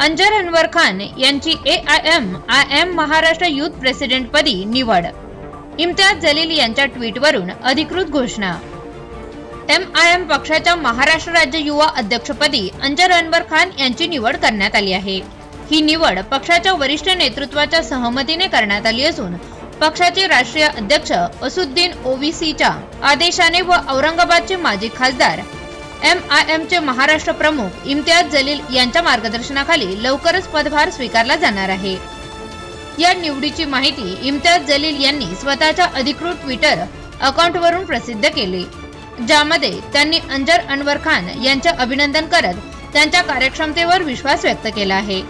अंजर अनवर खान यांची A I M I M Maharashtra youth president पदी निवड. इम्तियाज जलील यांच्या ट्विटवरून अधिकृत घोषणा. एम आय एम पक्षाच्या महाराष्ट्र राज्य युवा अध्यक्षपदी अंजर अनवर खान यांची निवड करण्यात आली आहे. ही निवड पक्षाच्या वरिष्ठ नेतृत्वाच्या सहमतीने करण्यात आली असून पक्षाचे राष्ट्रीय अध्यक्ष असुद्दीन ओवीसीच्या आदेशाने व औरंगाबादचे माजी खासदार एम आय एम चे महाराष्ट्र प्रमुख इम्तियाज जलील यांच्या मार्गदर्शनाखाली लवकरच पदभार स्वीकारला जाणार आहे. या निवडीची माहिती इम्तियाज जलील यांनी स्वतःच्या अधिकृत ट्विटर अकाउंटवरून प्रसिद्ध केली ज्यामध्ये त्यांनी अंजर अनवर खान यांचे अभिनंदन करत त्यांच्या कार्यक्षमतेवर विश्वास व्यक्त केला आहे.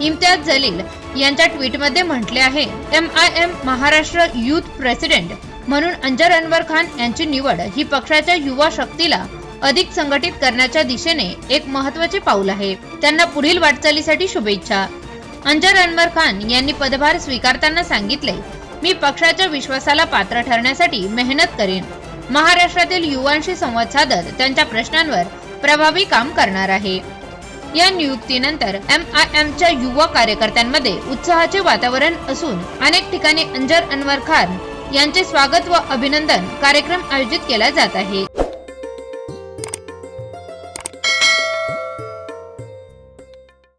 इम्तियाज जलील यांच्या ट्विटमध्ये म्हटले आहे M I M Maharashtra youth president म्हणून अंजर अनवर खान यांची निवड ही पक्षाच्या युवा शक्तीला अधिक संघटित करण्याच्या दिशेने एक महत्त्वाचे पाऊल आहे. त्यांना पुढील वाटचालीसाठी शुभेच्छा. अंजर अनवर खान यांनी पदभार स्वीकारताना सांगितले मी पक्षाच्या विश्वासाला पात्र ठरण्यासाठी मेहनत करेन. महाराष्ट्रातील युवांशी संवाद साधत त्यांच्या प्रश्नांवर प्रभावी काम करणार आहे. या नियुक्तीनंतर एम आय एम च्या युवा कार्यकर्त्यांमध्ये उत्साहाचे वातावरण असून अनेक ठिकाणी अंजर अनवर खान यांचे स्वागत व अभिनंदन कार्यक्रम आयोजित केला जात आहे.